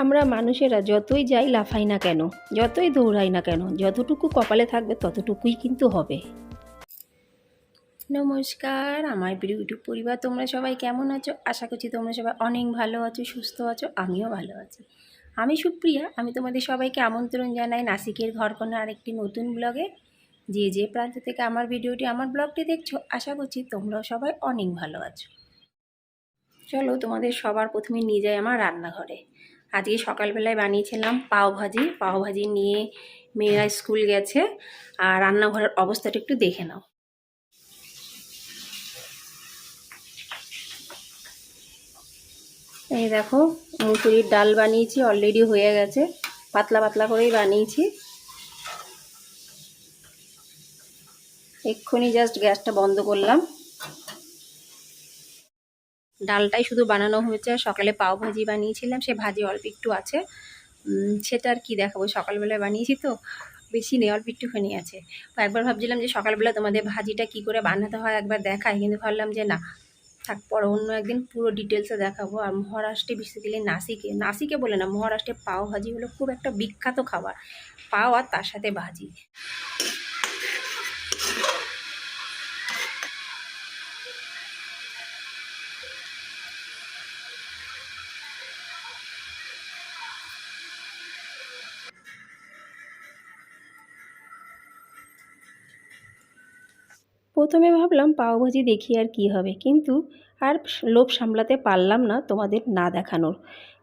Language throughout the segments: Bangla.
আমরা মানুষেরা যতই যাই লাফাই না কেন, যতই দৌড়াই না কেন, যতটুকু কপালে থাকবে ততটুকুই কিন্তু হবে। নমস্কার, আমার প্রিয় ইউটিউব পরিবার, তোমরা সবাই কেমন আছো? আশা করছি তোমরা সবাই অনেক ভালো আছো, সুস্থ আছো, আমিও ভালো আছি। আমি সুপ্রিয়া, আমি তোমাদের সবাইকে আমন্ত্রণ জানাই নাসিকের ঘরকোনা আরেকটি নতুন ব্লগে। যে যে প্রান্ত থেকে আমার ভিডিওটি, আমার ব্লগটি দেখছ, আশা করছি তোমরাও সবাই অনেক ভালো আছো। চলো তোমাদের সবার প্রথমে নিয়ে যাই আমার রান্নাঘরে। আজকে সকালবেলায় বানিয়েছিলাম পাও ভাজি। পাও ভাজি নিয়ে মেয়েরা স্কুল গেছে আর রান্নাঘরের অবস্থাটা একটু দেখে নাও। এই দেখো, মুসুরির ডাল বানিয়েছি অলরেডি হয়ে গেছে। পাতলা পাতলা করেই বানিয়েছি। এক্ষুনি জাস্ট গ্যাসটা বন্ধ করলাম। ডালটাই শুধু বানানো হয়েছে সকালে পাও ভাজি বানিয়েছিলাম, সে ভাজি অল্প একটু আছে। সেটা আর কি দেখাবো, সকালবেলায় বানিয়েছি তো, বেশি নেই, অল্প একটুখানি আছে। তো একবার ভাবছিলাম যে সকালবেলা তোমাদের ভাজিটা কি করে বানাতে হয় একবার দেখাই, কিন্তু ভাবলাম যে না, থাক পরে অন্য একদিন পুরো ডিটেলসে দেখাবো। আর মহারাষ্ট্রে বেসিক্যালি নাসিকে নাসিকে বলে না, মহারাষ্ট্রে পাও ভাজি হলো খুব একটা বিখ্যাত খাবার, পাও আর তার সাথে ভাজি। প্রথমে ভাবলাম পাওভাজি দেখি আর কি হবে, কিন্তু আর লোভ সামলাতে পারলাম না তোমাদের না দেখানোর।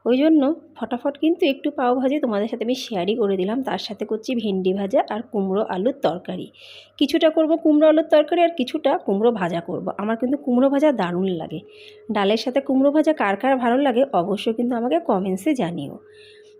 ওই জন্য ফটাফট কিন্তু একটু পাওভাজি তোমাদের সাথে আমি শেয়ারই করে দিলাম। তার সাথে করছি ভেন্ডি ভাজা আর কুমড়ো আলুর তরকারি। কিছুটা করব কুমড়ো আলুর তরকারি আর কিছুটা কুমড়ো ভাজা করব। আমার কিন্তু কুমড়ো ভাজা দারুণ লাগে। ডালের সাথে কুমড়ো ভাজা কার কার ভালো লাগে অবশ্যই কিন্তু আমাকে কমেন্টসে জানিও।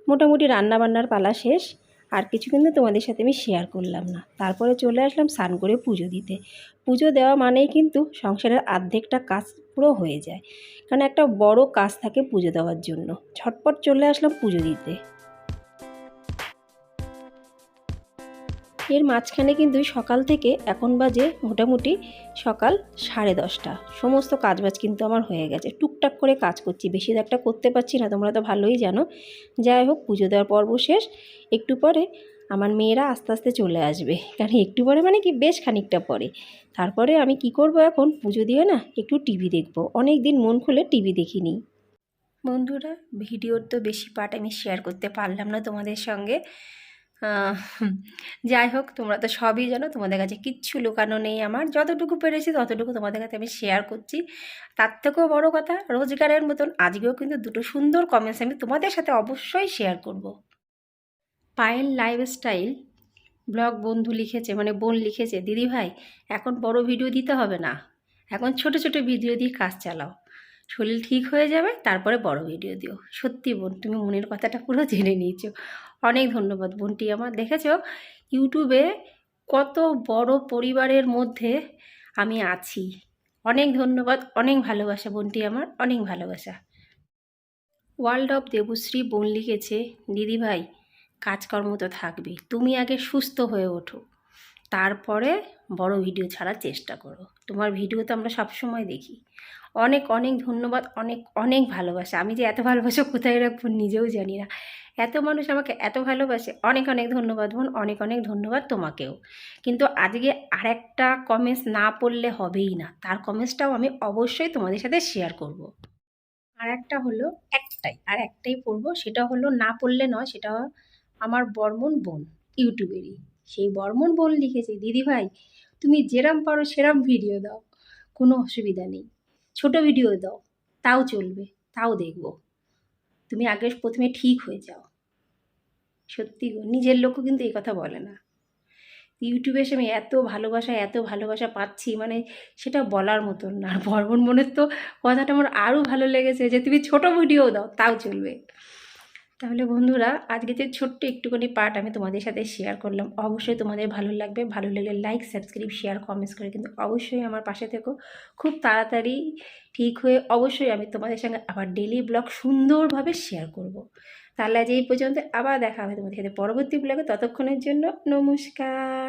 মোটামুটি রান্না বান্নার পালা শেষ। আর কিছু কিন্তু তোমাদের সাথে আমি শেয়ার করলাম না। তারপরে চলে আসলাম স্নান করে পুজো দিতে। পুজো দেওয়া মানেই কিন্তু সংসারের অর্ধেকটা কাজ পুরো হয়ে যায়। কারণ একটা বড় কাজ থাকে পুজো দেওয়ার জন্য। ছটপট চলে আসলাম পুজো দিতে। এর মাঝখানে কিন্তু সকাল থেকে এখন বাজে মোটামুটি সকাল সাড়ে দশটা। সমস্ত কাজবাজ কিন্তু আমার হয়ে গেছে। টুকটাক করে কাজ করছি। বেশি একটা করতে পারছি না, তোমরা তো ভালোই জানো। যাই হোক, পুজো দেওয়ার পর্ব শেষ। একটু পরে আমার মেয়েরা আস্তে আস্তে চলে আসবে। কারণ একটু পরে মানে কি? বেশ খানিকটা পরে। তারপরে আমি কি করব এখন? পুজো দিয়ে না একটু টিভি দেখব। অনেক দিন মন খুলে টিভি দেখিনি। বন্ধুরা, ভিডিওর তো বেশি পার্ট আমি শেয়ার করতে পারলাম না তোমাদের সঙ্গে। যাই হোক, তোমরা তো সবই জানো, তোমাদের কাছে কিচ্ছু লুকানো নেই আমার। যতটুকু পেরেছি, ততটুকু তোমাদের কাছে আমি শেয়ার করছি। তার থেকেও বড় কথা, রোজগারের মতন আজকেও কিন্তু দুটো সুন্দর কমেন্টস আমি তোমাদের সাথে অবশ্যই শেয়ার করব। পায়েল লাইফস্টাইল ব্লগ বন্ধু লিখেছে মানে বোন লিখেছে, দিদি ভাই, এখন বড় ভিডিও দিতে হবে না। এখন ছোট ছোট ভিডিও দিয়ে কাজ চালাও। শরীর ঠিক হয়ে যাবে, তারপরে বড় ভিডিও দিও। সত্যি বোন, তুমি মনের কথাটা পুরো জেনে নিয়েছো। অনেক ধন্যবাদ বোনটি আমার। দেখেছ ইউটিউবে কত বড় পরিবারের মধ্যে আমি আছি। অনেক ধন্যবাদ, অনেক ভালোবাসা বোনটি আমার, অনেক ভালোবাসা। ওয়ার্ল্ড অফ দেবশ্রী বোন লিখেছে দিদি ভাই কাজকর্ম তো থাকবে তুমি আগে সুস্থ হয়ে ওঠো। তারপরে বড় ভিডিও ছাড়ার চেষ্টা করো। তোমার ভিডিও তো আমরা সবসময় দেখি। অনেক অনেক ধন্যবাদ, অনেক অনেক ভালোবাসা। আমি যে এত ভালোবাসা কোথায় রাখব নিজেও জানি না। এত মানুষ আমাকে এত ভালোবাসে। অনেক অনেক ধন্যবাদ বোন, অনেক অনেক ধন্যবাদ তোমাকেও। কিন্তু আজকে আরেকটা কমেন্টস না পড়লে হবেই না। তার কমেন্টসটাও আমি অবশ্যই তোমাদের সাথে শেয়ার করব। আর একটা হলো একটাই আর একটাই পড়ব। সেটা হলো না পড়লে নয়, সেটা আমার বর্মন বোন, ইউটিউবেরই। সেই বর্মন বোন লিখেছে, দিদি ভাই, তুমি যেরাম পারো সেরাম ভিডিও দাও, কোনো অসুবিধা নেই। ছোট ভিডিও দাও, তাও চলবে, তাও দেখব। তুমি আগে প্রথমে ঠিক হয়ে যাও। সত্যি গো, নিজের লোকও কিন্তু এই কথা বলে না। ইউটিউবে এসে আমি এত ভালোবাসা এত ভালোবাসা পাচ্ছি মানে সেটা বলার মতন না। আর বর্মন মনের তো কথাটা আমার আরও ভালো লেগেছে যে, তুমি ছোট ভিডিও দাও, তাও চলবে। তাহলে বন্ধুরা, আজকে যে ছোট্ট একটুখানি পার্ট আমি তোমাদের সাথে শেয়ার করলাম, অবশ্যই তোমাদের ভালো লাগবে। ভালো লাগলে লাইক সাবস্ক্রাইব শেয়ার কমেন্টস করে কিন্তু অবশ্যই আমার পাশে থেকো। খুব তাড়াতাড়ি ঠিক হয়ে অবশ্যই আমি তোমাদের সঙ্গে আবার ডেলি ব্লগ সুন্দরভাবে শেয়ার করব। তাহলে আজ এই পর্যন্ত আবার দেখা হবে তোমাদের সাথে পরবর্তী ব্লগে ততক্ষণের জন্য নমস্কার।